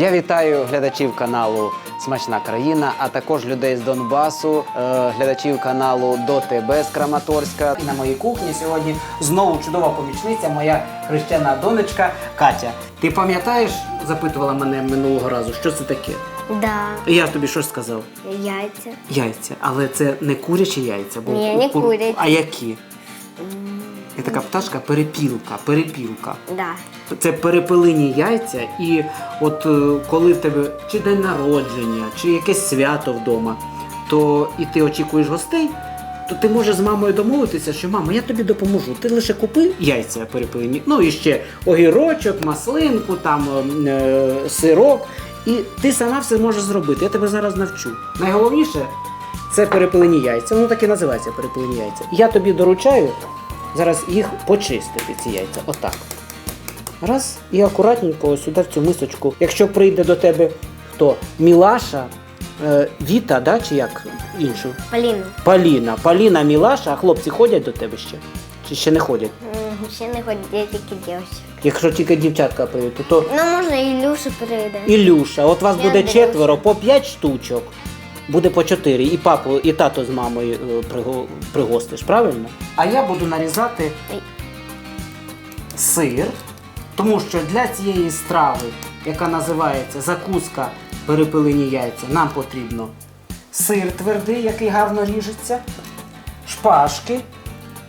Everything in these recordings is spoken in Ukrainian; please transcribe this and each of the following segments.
Я вітаю глядачів каналу Смачна країна, а також людей з Донбасу, е, глядачів каналу До ТБ з Краматорська. І на моїй кухні сьогодні знову чудова помічниця, моя хрещена донечка Катя. Ти пам'ятаєш, запитувала мене минулого разу, що це таке? Да, Я тобі що ж сказав? яйця. Яйця, але це не курячі яйця, бо Ні, не кур- курячі. А які? Є така пташка перепілка, перепілка. Да. Це перепелині яйця, і от е, коли в тебе чи день народження, чи якесь свято вдома, то і ти очікуєш гостей, то ти можеш з мамою домовитися, що мама, я тобі допоможу. Ти лише купи яйця перепелині, ну і ще огірочок, маслинку, там е, сирок, і ти сама все можеш зробити. Я тебе зараз навчу. Найголовніше це перепелині яйця. Воно так і називається перепелині яйця. Я тобі доручаю зараз їх почистити, ці яйця. Отак. Раз і акуратненько сюди в цю мисочку. Якщо прийде до тебе хто? Мілаша, е, Віта, да, чи як іншу? Поліна. Поліна. Поліна, Мілаша, а хлопці ходять до тебе ще? Чи ще не ходять? М, Ще не ходять, я тільки дівчинка. Якщо тільки дівчатка прийдуть, то Ну, можна і Люша прийде. Ілюша, от вас буде четверо, по п'ять штучок. Буде по чотири. І папу, і тато з мамою е, приго- пригостиш, правильно? А я буду нарізати сир, тому що для цієї страви, яка називається закуска перепилені яйця, нам потрібно сир твердий, який гарно ріжеться, шпажки,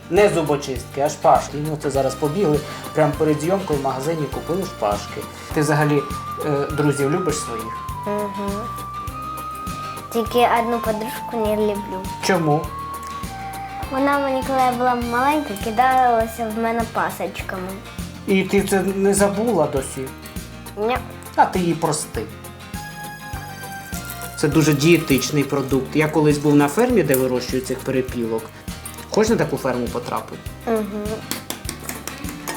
не зубочистки, а шпажки. Ми це зараз побігли прямо перед зйомкою в магазині купили шпажки. Ти взагалі е, друзів любиш своїх? Угу. Тільки одну подружку не люблю. Чому? Вона мені, коли я була маленька, кидалася в мене пасочками. І ти це не забула досі, Ні. а ти її прости. Це дуже дієтичний продукт. Я колись був на фермі, де вирощують цих перепілок. Хочеш на таку ферму потрапити? Угу.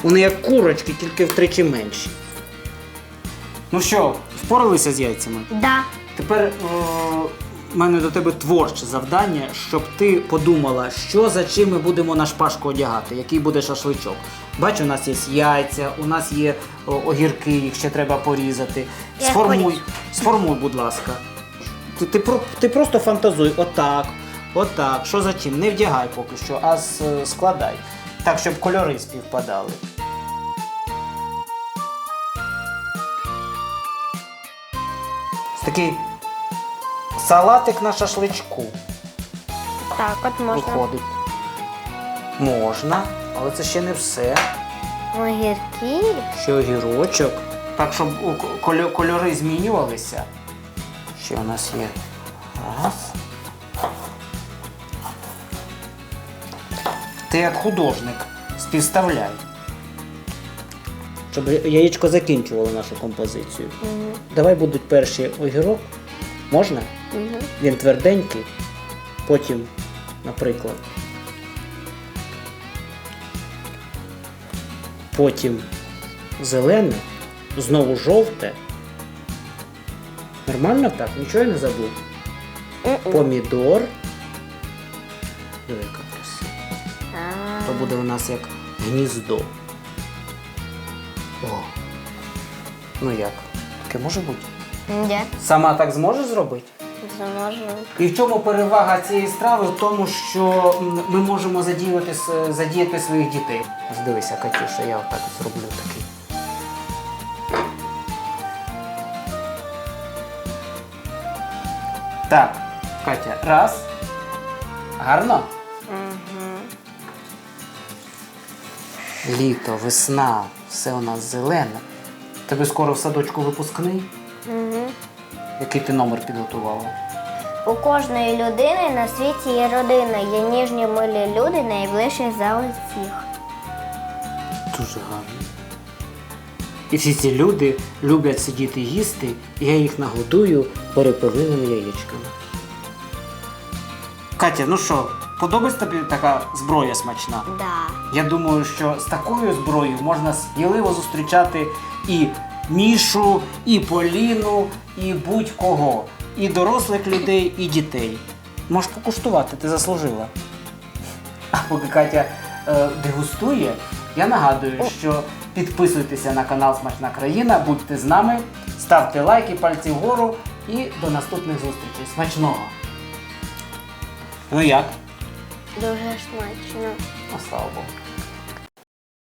Вони як курочки, тільки втричі менші. Ну що, впоралися з яйцями? Да. Тепер в мене до тебе творче завдання, щоб ти подумала, що за чим ми будемо на шпажку одягати, який буде шашличок. Бачу, у нас є яйця, у нас є о, огірки, їх ще треба порізати. Я Сформуй, хочу. сформуй, будь ласка. Ти, ти, про- ти просто фантазуй, отак, отак, що за чим. Не вдягай поки що, а с- складай. Так, щоб кольори співпадали. Такий салатик на шашличку Так, от можна виходить. Можна, але це ще не все. огірки. Ще огірочок. Так, щоб кольо- кольори змінювалися. Ще у нас є. Раз. Ти як художник співставляй. Щоб яєчко закінчувало нашу композицію. Угу. Давай будуть перші огірок. Можна? Угу. Він тверденький. Потім, наприклад. Потім зелене, знову жовте. Нормально так? Нічого я не забув. Помідор. Диви, яка краса. То буде у нас як гніздо. О. Ну як? Таке може бути? Де? Сама так зможеш зробити? Зможу. І в чому перевага цієї страви? В тому, що ми можемо задіяти, задіяти своїх дітей. Ось Дивися, Катюша, я отак зроблю такий. Так, Катя, раз. Гарно? Угу. Літо, весна, все у нас зелене. Тебе скоро в садочку випускний? Угу. Який ти номер підготувала? У кожної людини на світі є родина, є ніжні милі люди, найближчі за усіх. Дуже гарно. І всі ці люди люблять сидіти їсти, і я їх нагодую перепелиними яєчками. Катя, ну що, подобається тобі така зброя смачна? Да. Я думаю, що з такою зброєю можна сміливо зустрічати і Мішу, і Поліну, і будь-кого. І дорослих людей, і дітей. Можеш покуштувати, ти заслужила. А поки Катя е, дегустує, я нагадую, що підписуйтеся на канал Смачна країна, будьте з нами, ставте лайки, пальці вгору і до наступних зустрічей. Смачного! Ну як? Дуже смачно. Ну, слава Богу.